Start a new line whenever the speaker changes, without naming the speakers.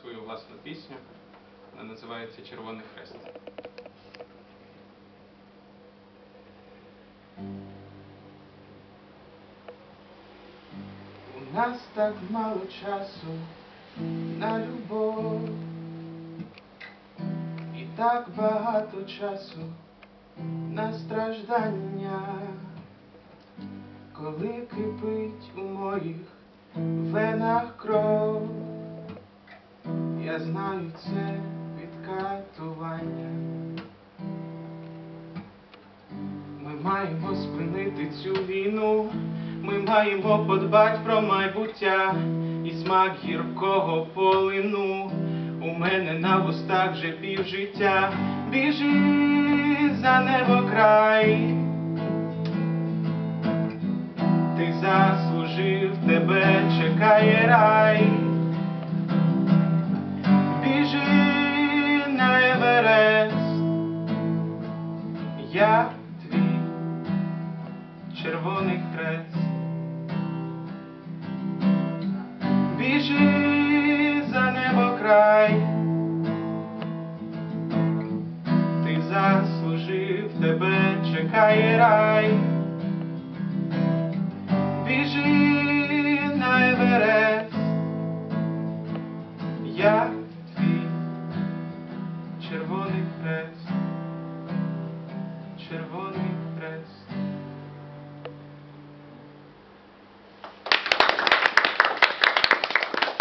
свою власну пісню. Вона називається Червоний хрест. У нас так мало часу на любов, і так багато часу на страждання, коли кипить у моїх венах кров, знаю це від катування. Ми маємо спинити цю війну, ми маємо подбать про майбуття і смак гіркого полину. У мене на вустах вже півжиття, біжи за небо край. Ти заслужив, тебе чекає рай. Я твій червоний хрест. Біжи за небо край. Ти заслужив, тебе чекає рай. Червоний хрест, червоний